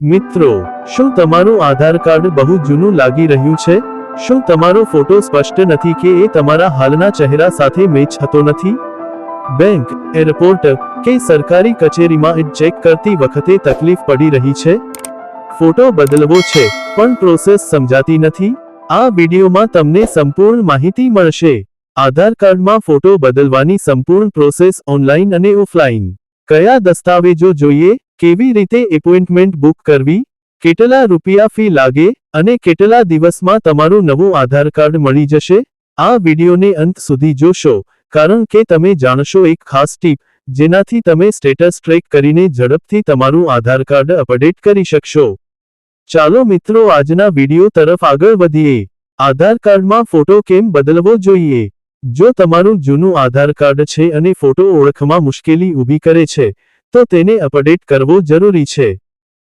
મિત્રો, શું તમારું આધાર કાર્ડ બહુ જૂનું લાગી રહ્યું છે? શું તમારો ફોટો સ્પષ્ટ નથી કે એ તમારા હાલના ચહેરા સાથે મેચ થતો નથી? બેંક, એરપોર્ટ કે સરકારી કચેરીમાં ચેક કરતી વખતે તકલીફ પડી રહી છે? ફોટો બદલવો છે, પણ પ્રોસેસ સમજાતી નથી? આ વિડીયોમાં તમને સંપૂર્ણ માહિતી મળશે. આધાર કાર્ડમાં ફોટો બદલવાની સંપૂર્ણ પ્રોસેસ ઓનલાઈન અને ઓફલાઈન કયા દસ્તાવેજો જોઈએ? કેવી રીતે એપોઇન્ટમેન્ટ બુક કરવી? કેટલા રૂપિયા ફી લાગે? અને કેટલા દિવસમાં તમારું નવું આધાર કાર્ડ મળી જશે? આ વિડીયોને અંત સુધી જોશો, કારણ કે તમે જાણશો એક ખાસ ટીપ, જેનાથી તમે સ્ટેટસ ટ્રેક કરીને ઝડપથી તમારું આધાર કાર્ડ અપડેટ કરી શકશો. ચાલો મિત્રો, આજના વીડિયો તરફ આગળ વધીએ. આધાર કાર્ડમાં ફોટો કેમ બદલવો જોઈએ? જો તમારું જૂનું આધાર કાર્ડ છે અને ફોટો ઓળખમાં મુશ્કેલી ઊભી કરે છે તો તેને અપડેટ કરવો જરૂરી છે.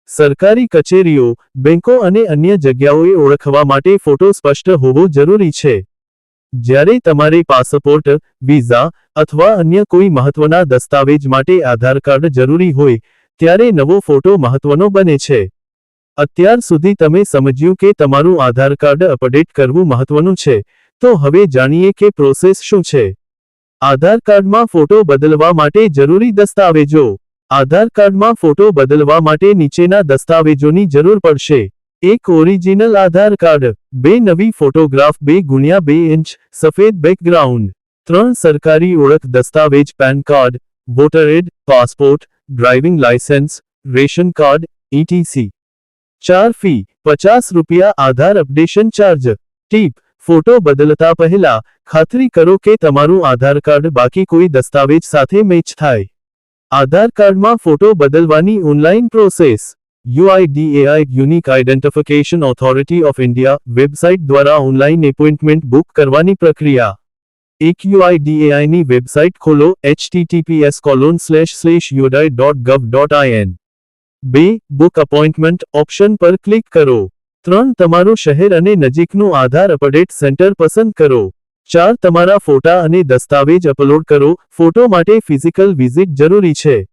સરકારી કચેરીઓ, બેંકો અને અન્ય જગ્યાઓએ ઓળખવા માટે ફોટો સ્પષ્ટ હોવો જરૂરી છે. જ્યારે તમારે પાસપોર્ટ, વિઝા અથવા અન્ય કોઈ મહત્વના દસ્તાવેજ માટે આધાર કાર્ડ જરૂરી હોય, ત્યારે નવો ફોટો મહત્વનો બને છે. અત્યાર સુધી તમે સમજ્યું કે તમારું આધાર કાર્ડ અપડેટ કરવું મહત્વનું છે, તો હવે જાણીએ કે પ્રોસેસ શું છે. આધાર કાર્ડમાં ફોટો બદલવા માટે જરૂરી દસ્તાવેજો આધાર કાર્ડમાં ફોટો બદલવા માટે નીચેના દસ્તાવેજોની જરૂર પડશે. એક ઓરિજિનલ આધાર કાર્ડ, બે નવી ફોટોગ્રાફ, બે ગુણ્યા બે ઇંચ, સફેદ બેકગ્રાઉન્ડ, ત્રણ સરકારી ઓળખ દસ્તાવેજ, PAN card, voter ID, passport, driving licence ration card ETC ચાર ફી, પચાસ રૂપિયા Aadhaar updation charge. Tip, photo બદલતા પહેલા ખાતરી કરો કે તમારું આધાર કાર્ડ બાકી કોઈ દસ્તાવેજ સાથે મેચ થાય. આધાર કાર્ડમાં ફોટો બદલવાની online process. UIDAI unique identification authority of India website દ્વારા ઓનલાઈન એપોઇન્ટમેન્ટ બુક કરવાની પ્રક્રિયા. એક યુઆઈડીએઆઈની વેબસાઇટ ખોલો https colon slash slash UIDAI dot gov dot IN બે, બુક અપોઇન્ટમેન્ટ ઓપ્શન પર ક્લિક કરો. ત્રણ, તમારું શહેર અને નજીકનું આધાર અપડેટ સેન્ટર પસંદ કરો. ચાર તમારા ફોટા અને દસ્તાવેજ અપલોડ કરો. ફોટો માટે ફિઝિકલ વિઝિટ જરૂરી છે.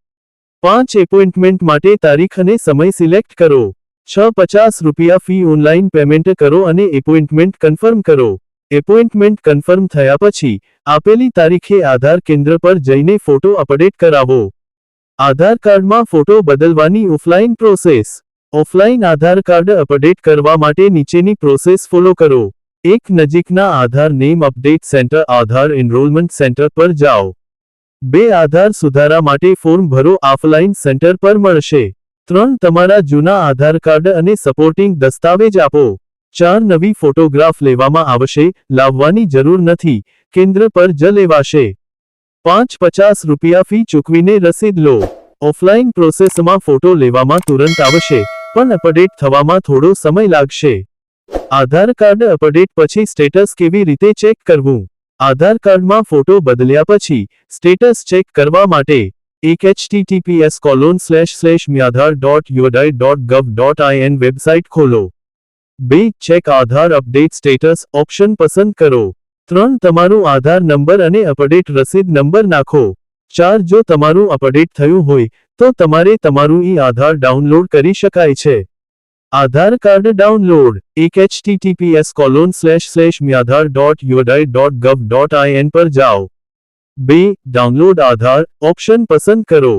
પાંચ એપોઇન્ટમેન્ટ માટે તારીખ અને સમય સિલેક્ટ કરો. છ પચાસ રૂપિયા ફી ઓનલાઈન પેમેન્ટ કરો અને એપોઇન્ટમેન્ટ કન્ફર્મ કરો. એપોઇન્ટમેન્ટ કન્ફર્મ થયા પછી, આપેલી તારીખે આધાર કેન્દ્ર પર જઈને ફોટો અપડેટ કરાવો. આધાર કાર્ડમાં ફોટો બદલવાની offline process. Offline Aadhaar card update કરવા માટે નીચેની પ્રોસેસ ફોલો કરો. એક નજીકના Aadhaar name update centre Aadhaar enrolment centre પર જાઓ. બે આધાર સુધારા માટે ફોર્મ ભરો ઓફલાઈન સેન્ટર પર મળશે. ત્રણ, તમારા જૂના આધાર કાર્ડ અને સપોર્ટિંગ દસ્તાવેજ આપો. ચાર, નવી ફોટોગ્રાફ લેવામાં આવશે, લાવવાની જરૂર નથી, કેન્દ્ર પર જ લેવાશે પાંચ, પચાસ રૂપિયા ફી ચૂકવીને રસીદ લો. ઓફલાઈન પ્રોસેસમાં ફોટો લેવામાં તુરંત આવશે, પણ અપડેટ થવામાં થોડો સમય લાગશે. આધાર કાર્ડ અપડેટ પછી સ્ટેટસ કેવી રીતે ચેક કરવું? આધાર કાર્ડમાં ફોટો બદલ્યા પછી સ્ટેટસ ચેક કરવા માટે એક https colon slash slash myaadhaar dot યુડાઈ dot gov dot IN website ખોલો. બે, check Aadhaar update status option પસંદ કરો. ત્રણ, તમારું આધાર નંબર અને અપડેટ રસીદ નંબર નાખો. ચાર, જો તમારું અપડેટ થયું હોય તો તમારે તમારું ઈ આધાર ડાઉનલોડ કરી શકાય છે. આધાર કાર્ડ ડાઉનલોડ એક https colon slash slash myaadhaar dot યુડાઈ dot gov dot IN પર જાઓ બે ડાઉનલોડ આધાર ઓપ્શન પસંદ કરો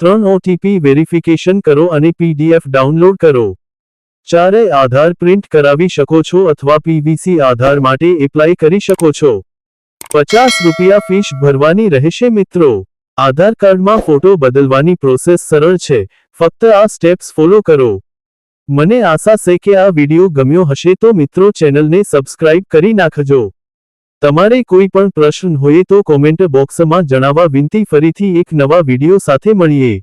ત્રણ ઓટીપી વેરિફિકેશન કરો અને પીડીએફ ડાઉનલોડ કરો ચારે આધાર પ્રિન્ટ કરાવી શકો છો અથવા પીવીસી આધાર માટે એપ્લાય કરી શકો છો પચાસ રૂપિયા ફીસ ભરવાની રહેશે મિત્રો આધાર કાર્ડમાં ફોટો બદલવાની પ્રોસેસ સરળ છે ફક્ત આ સ્ટેપ્સ ફોલો કરો મને આશા છે કે આ વિડિયો ગમ્યો હશે તો મિત્રો ચેનલને સબસ્ક્રાઇબ કરી નાખજો. તમારે કોઈ પણ પ્રશ્ન હોય તો કોમેન્ટ બોક્સમાં જણાવવા વિનંતી ફરીથી એક નવા વિડિયો સાથે મળીએ.